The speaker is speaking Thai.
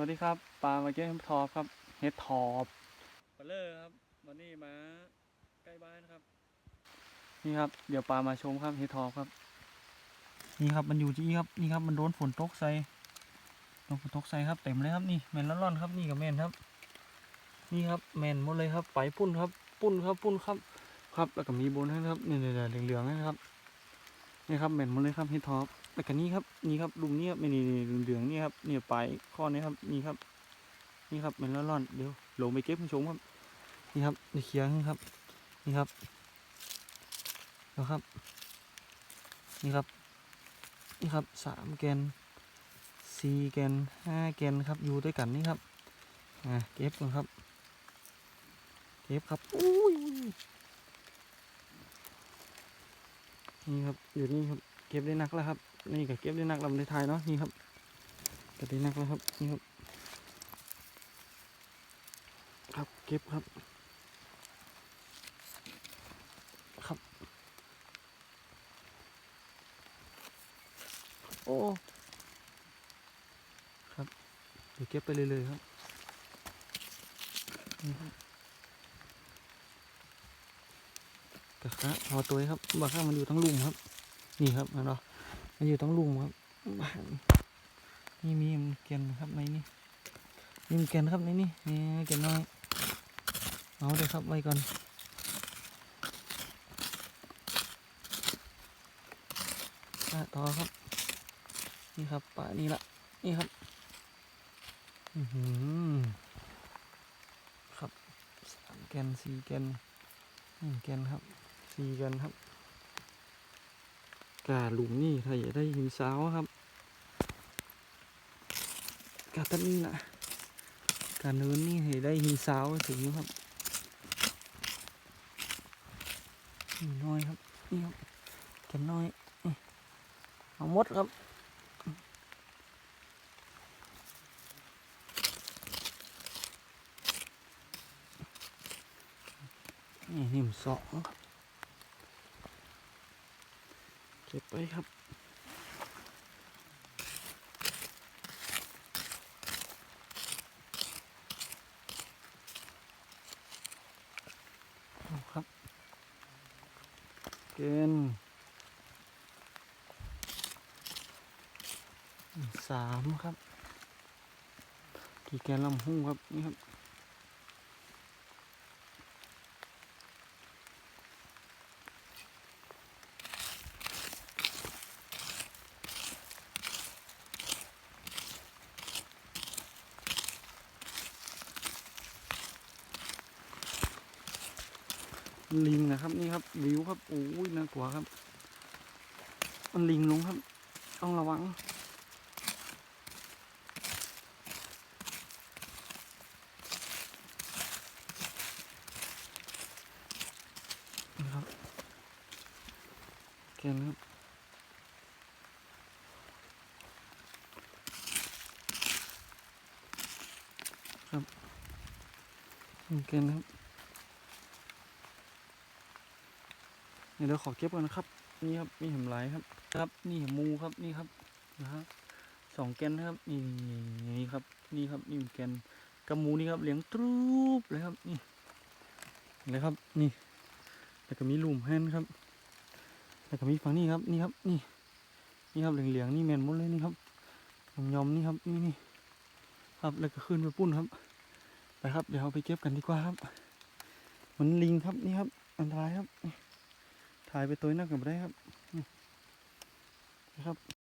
วัสดีครับปลามาเก็ตเฮดทอปครับเฮดทอปปลาเลอร์ครับวันนี้มาใกล้บ้านครับ นี่ครับ เดี๋ยวปลามาชมครับเฮดทอปครับ นี่ครับมันอยู่ที่นี่ครับนี่ครับมันโดนฝนตกใส่โดนฝนตกใส่ครับเต็มเลยครับนี่แมนร้อนๆครับนี่กับแมนครับ นี่ครับแมนหมดเลยครับไปปุ้นครับ ปุ้นครับปุ้นครับ ครับแล้วก็มีบนให้ครับเนี่ยๆเหลืองๆนะครับนี่ครับแมนหมดเลยครับเฮดทอป แล้วก็นี่ครับนี่ครับลุมนี่ครับไม่นี่นี่เหลืองๆนี่ครับเนี่ยปลายข้อนี้ครับนี่ครับ นี่ครับมันร่อนๆเดี๋ยวลงไปเก็บผู้ชมครับ นี่ครับนี่เคียร์ให้ครับ นี่ครับเดี๋ยวครับ นี่ครับ นี่ครับสามแกนสี่แกนห้าแกนครับอยู่ด้วยกันนี่ครับอ่าเก็บก่อนครับ เก็บครับอุ้ยนี่ครับอยู่นี่ครับเก็บได้นักแล้วครับ นี่ก็เก็บได้นักลำในไทยเนาะนี่ครับเก็บได้นักแล้วครับนี่ครับ ครับเก็บครับ ครับ โอ้ครับเดี๋ยวเก็บไปเรื่อยๆครับนี่ครับกระคะพอตัวครับบางครั้งมันอยู่ทั้งลุมครับ นี่ครับนะเนาะ มันอยู่ต้องลุมครับบ้านนี่มีมเกนครับในนี่มีมเกนครับในนี่นี่เกนน้อยเอาเลยครับไว้ก่อนต่อครับ นี่ครับป่านี่ละนี่ครับอือหือครับสามแกนสี่แกนหนึ่งแกนครับสี่แกนครับ กาหลุมนี่ถ้าอยากได้หินสาวครับ กาตันนี่นะกาเนินนี่ให้ได้หินสาวถึงครับนี่น้อยครับนี่ครับแกนน้อยเอามดครับนี่นิ่มสองครับ เก็บไปครับครับเกณฑ์สามครับ กี่แกนลำหุ้งครับ นี่ครับ ลิงนะครับนี่ครับ วิวครับโอ้ยน่ากลัวครับ มันลิงลงครับ ต้องระวัง นะครับแกนครับครับแกนครับ เดี๋ยวขอเก็บก่อนนะครับ นี่ครับมีเห็มหลครับ ครับ นี่เห็มมูครับนี่ครับนะฮะสองแกนนะครับนี่นี่ครับนี่ครับนี่แกนกับหมูนี่ครับเลี้ยงตรูปเลยครับนี่เลยครับนี่แล้วก็มีลุมแฮนครับแล้วก็มีฝั่งนี้ครับนี่ครับนี่นี่ครับเหลืองๆนี่แมนหมดเลยนี่ครับยอมๆนี่ครับนี่นี่ครับแล้วก็ขึ้นไปปุ้นครับไปครับเดี๋ยวเราไปเก็บกันดีกว่าครับเหมันลิงครับนี่ครับ อันตรายครับ ถ่ายไปตัวนักกับได้ครับนะครับ